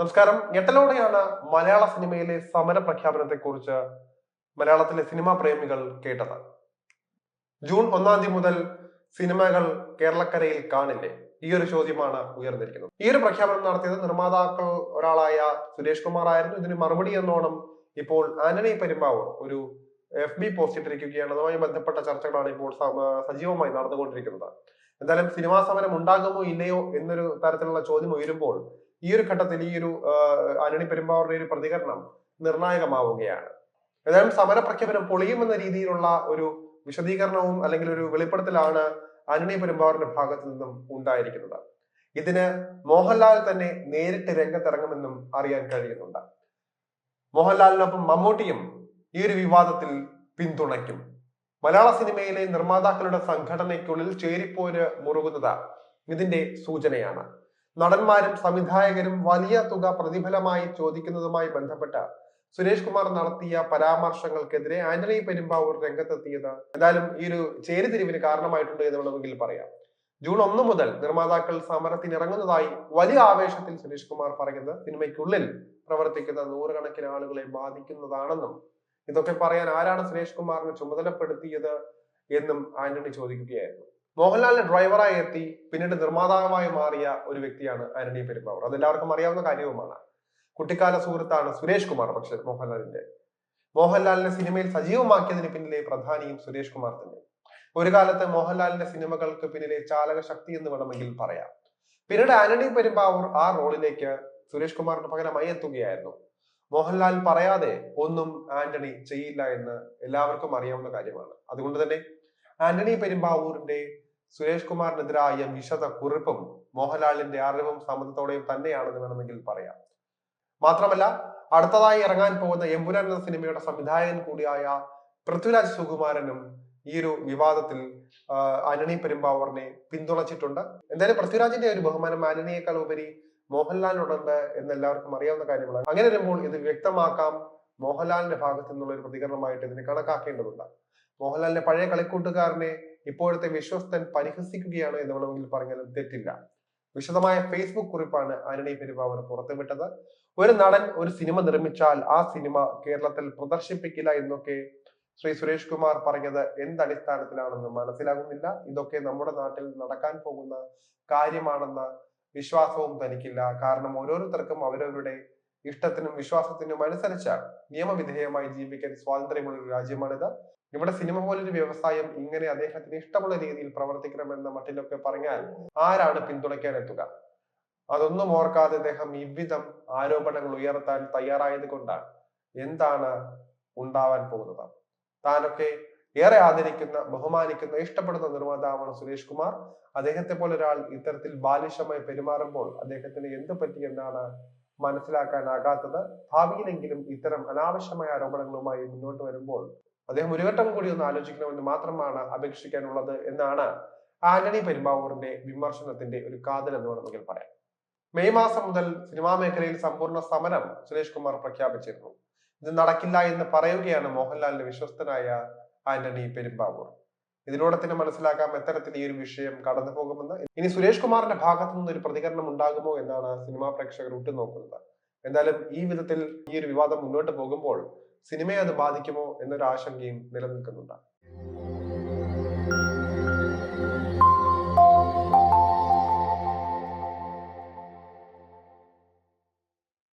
നമസ്കാരം. ഞെട്ടലോടെയാണ് മലയാള സിനിമയിലെ സമര പ്രഖ്യാപനത്തെ കുറിച്ച് മലയാളത്തിലെ സിനിമാ പ്രേമികൾ കേട്ടത്. ജൂൺ ഒന്നാം തീയതി മുതൽ സിനിമകൾ കേരളക്കരയിൽ കാണില്ലേ? ഈ ഒരു ചോദ്യമാണ് ഉയർന്നിരിക്കുന്നത്. ഈ ഒരു പ്രഖ്യാപനം നടത്തിയത് നിർമ്മാതാക്കൾ ഒരാളായ സുരേഷ് കുമാർ ആയിരുന്നു. ഇതിന് മറുപടി എന്നോണം ഇപ്പോൾ ആന്റണി പെരുമ്പാവൂർ ഒരു എഫ് ബി പോസ്റ്റ് ഇട്ടിരിക്കുകയാണ് അതുമായി ബന്ധപ്പെട്ട ചർച്ചകളാണ് ഇപ്പോൾ സജീവമായി നടന്നുകൊണ്ടിരിക്കുന്നത്. എന്തായാലും സിനിമാ സമരം ഉണ്ടാകുമോ ഇല്ലയോ എന്നൊരു തരത്തിലുള്ള ചോദ്യം ഉയരുമ്പോൾ ഈ ഒരു ഘട്ടത്തിൽ ഈ ഒരു ആന്റണി പെരുമ്പാവൂരിന്റെ ഒരു പ്രതികരണം നിർണായകമാവുകയാണ്. ഏതായാലും സമര പ്രഖ്യാപനം പൊളിയുമെന്ന രീതിയിലുള്ള ഒരു വിശദീകരണവും അല്ലെങ്കിൽ ഒരു വെളിപ്പെടുത്തലാണ് ആന്റണി പെരുമ്പാവൂരിന്റെ ഭാഗത്തു നിന്നും ഉണ്ടായിരിക്കുന്നത്. ഇതിന് മോഹൻലാൽ തന്നെ നേരിട്ട് രംഗത്തിറങ്ങുമെന്നും അറിയാൻ കഴിയുന്നുണ്ട്. മോഹൻലാലിനൊപ്പം മമ്മൂട്ടിയും ഈ ഒരു വിവാദത്തിൽ പിന്തുണയ്ക്കും. മലയാള സിനിമയിലെ നിർമ്മാതാക്കളുടെ സംഘടനയ്ക്കുള്ളിൽ ചേരിപ്പോര് മുറുകുന്നത് ഇതിന്റെ സൂചനയാണ്. നടന്മാരും സംവിധായകരും വലിയ തുക പ്രതിഫലമായി ചോദിക്കുന്നതുമായി ബന്ധപ്പെട്ട സുരേഷ് കുമാർ നടത്തിയ പരാമർശങ്ങൾക്കെതിരെ ആന്റണി പെരുമ്പാവൂർ രംഗത്തെത്തിയത് എന്തായാലും ഈ ഒരു ചേരിതിരിവിന് കാരണമായിട്ടുണ്ട് എന്ന് വേണമെങ്കിൽ പറയാം. ജൂൺ ഒന്ന് മുതൽ നിർമ്മാതാക്കൾ സമരത്തിനിറങ്ങുന്നതായി വലിയ ആവേശത്തിൽ സുരേഷ് കുമാർ പറയുന്നത് സിനിമയ്ക്കുള്ളിൽ പ്രവർത്തിക്കുന്ന നൂറുകണക്കിന് ആളുകളെ ബാധിക്കുന്നതാണെന്നും ഇതൊക്കെ പറയാൻ ആരാണ് സുരേഷ് കുമാറിനെ ചുമതലപ്പെടുത്തിയത് എന്നും ആന്റണി ചോദിക്കുകയായിരുന്നു. മോഹൻലാലിന് ഡ്രൈവറായി എത്തി പിന്നീട് നിർമ്മാതാവായി മാറിയ ഒരു വ്യക്തിയാണ് ആന്റണി പെരുമ്പാവൂർ. അതെല്ലാവർക്കും അറിയാവുന്ന കാര്യവുമാണ്. കുട്ടിക്കാല സുഹൃത്താണ് സുരേഷ് കുമാർ പക്ഷെ മോഹൻലാലിന്റെ. മോഹൻലാലിനെ സിനിമയിൽ സജീവമാക്കിയതിന് പിന്നിലെ പ്രധാനിയും സുരേഷ് കുമാർ തന്നെ. ഒരു കാലത്ത് മോഹൻലാലിന്റെ സിനിമകൾക്ക് പിന്നിലെ ചാലക ശക്തി എന്ന് വേണമെങ്കിൽ പറയാം. പിന്നീട് ആന്റണി പെരുമ്പാവൂർ ആ റോളിലേക്ക് സുരേഷ് കുമാറിന് പകരമായി എത്തുകയായിരുന്നു. മോഹൻലാൽ പറയാതെ ഒന്നും ആന്റണി ചെയ്യില്ല എന്ന് എല്ലാവർക്കും അറിയാവുന്ന കാര്യമാണ്. അതുകൊണ്ട് തന്നെ ആന്റണി പെരുമ്പാവൂരിന്റെ സുരേഷ് കുമാറിനെതിരായ വിശദ കുറിപ്പും മോഹൻലാലിന്റെ അറിവും സമ്മതത്തോടെയും തന്നെയാണെന്ന് വേണമെങ്കിൽ പറയാം. മാത്രമല്ല അടുത്തതായി ഇറങ്ങാൻ പോകുന്ന എമ്പുരാൻ എന്ന സിനിമയുടെ സംവിധായകൻ കൂടിയായ പൃഥ്വിരാജ് സുകുമാരനും ഈ ഒരു വിവാദത്തിൽ അനണി പെരുമ്പാവൂറിനെ പിന്തുണച്ചിട്ടുണ്ട്. എന്തായാലും പൃഥ്വിരാജിന്റെ ഒരു ബഹുമാനം അനണിയേക്കാൾ ഉപരി മോഹൻലാലിനോടുണ്ട് എന്ന് എല്ലാവർക്കും അറിയാവുന്ന കാര്യങ്ങളാണ്. അങ്ങനെ വരുമ്പോൾ ഇത് വ്യക്തമാക്കാം മോഹൻലാലിന്റെ ഭാഗത്തു നിന്നുള്ള ഒരു പ്രതികരണമായിട്ട് ഇതിനെ കണക്കാക്കേണ്ടതുണ്ട്. മോഹൻലാലിന്റെ പഴയ കളിക്കൂട്ടുകാരനെ ഇപ്പോഴത്തെ വിശ്വസ്തൻ പരിഹസിക്കുകയാണ് എന്ന് വേണമെങ്കിൽ പറഞ്ഞാലും തെറ്റില്ല. വിശദമായ ഫേസ്ബുക്ക് കുറിപ്പാണ് ആന്റണി പെരുമാവർ പുറത്തുവിട്ടത്. ഒരു നടൻ ഒരു സിനിമ നിർമ്മിച്ചാൽ ആ സിനിമ കേരളത്തിൽ പ്രദർശിപ്പിക്കില്ല എന്നൊക്കെ ശ്രീ സുരേഷ് കുമാർ പറഞ്ഞത് എന്തടിസ്ഥാനത്തിലാണെന്ന് മനസ്സിലാകുന്നില്ല. ഇതൊക്കെ നമ്മുടെ നാട്ടിൽ നടക്കാൻ പോകുന്ന കാര്യമാണെന്ന വിശ്വാസവും തനിക്കില്ല. കാരണം ഓരോരുത്തർക്കും അവരവരുടെ ഇഷ്ടത്തിനും വിശ്വാസത്തിനും അനുസരിച്ച് നിയമവിധേയമായി ജീവിക്കാൻ സ്വാതന്ത്ര്യമുള്ള ഒരു രാജ്യമാണിത്. ഇവിടെ സിനിമ പോലൊരു വ്യവസായം ഇങ്ങനെ അദ്ദേഹത്തിന് ഇഷ്ടമുള്ള രീതിയിൽ പ്രവർത്തിക്കണമെന്ന മട്ടിലൊക്കെ പറഞ്ഞാൽ ആരാണ് പിന്തുണയ്ക്കാൻ എത്തുക അതൊന്നും ഓർക്കാതെ അദ്ദേഹം ഇவ்விധം ആരോപണങ്ങൾ ഉയർത്താൻ തയ്യാറായത് കൊണ്ടാണ്. എന്താണ് ഉണ്ടാവാൻ പോകുന്നത്? താനൊക്കെ ഏറെ ആദരിക്കുന്ന ബഹുമാനിക്കുന്ന ഇഷ്ടപ്പെടുന്ന നിർമ്മാതാവാണ് സുരേഷ് കുമാർ. അദ്ദേഹത്തെ പോലെ ഒരാൾ ഇത്തരത്തിൽ ബാലിശമായി പെരുമാറുമ്പോൾ അദ്ദേഹത്തിന് എന്ത് പറ്റി എന്നാണ് മനസ്സിലാക്കാനാകാത്തത്. ഭാവിയിലെങ്കിലും ഇത്തരം അനാവശ്യമായ ആരോപണങ്ങളുമായി മുന്നോട്ട് വരുമ്പോൾ അദ്ദേഹം ഒരു ഘട്ടം കൂടി ഒന്ന് ആലോചിക്കണമെന്ന് മാത്രമാണ് അപേക്ഷിക്കാനുള്ളത് എന്നാണ് ആന്റണി പെരുമ്പാവൂരിന്റെ വിമർശനത്തിന്റെ ഒരു കാതൽ എന്ന് വേണമെങ്കിൽ പറയാം മെയ് മാസം മുതൽ സിനിമാ മേഖലയിൽ സമ്പൂർണ സമരം സുരേഷ് കുമാർ പ്രഖ്യാപിച്ചിരുന്നു. ഇത് നടക്കില്ല എന്ന് പറയുകയാണ് മോഹൻലാലിന്റെ വിശ്വസ്തനായ ആന്റണി പെരുമ്പാവൂർ. ഇതിലൂടെ തന്നെ മനസ്സിലാക്കാം എത്തരത്തിൽ ഈ ഒരു വിഷയം കടന്നു പോകുമെന്ന്. ഇനി സുരേഷ് കുമാറിന്റെ ഭാഗത്തു നിന്ന് ഒരു പ്രതികരണം ഉണ്ടാകുമോ എന്നാണ് സിനിമാ പ്രേക്ഷകർ ഉറ്റുനോക്കുന്നത്. എന്തായാലും ഈ വിധത്തിൽ ഈ ഒരു വിവാദം മുന്നോട്ട് പോകുമ്പോൾ സിനിമയെ അത് ബാധിക്കുമോ എന്നൊരു ആശങ്കയും നിലനിൽക്കുന്നുണ്ട്.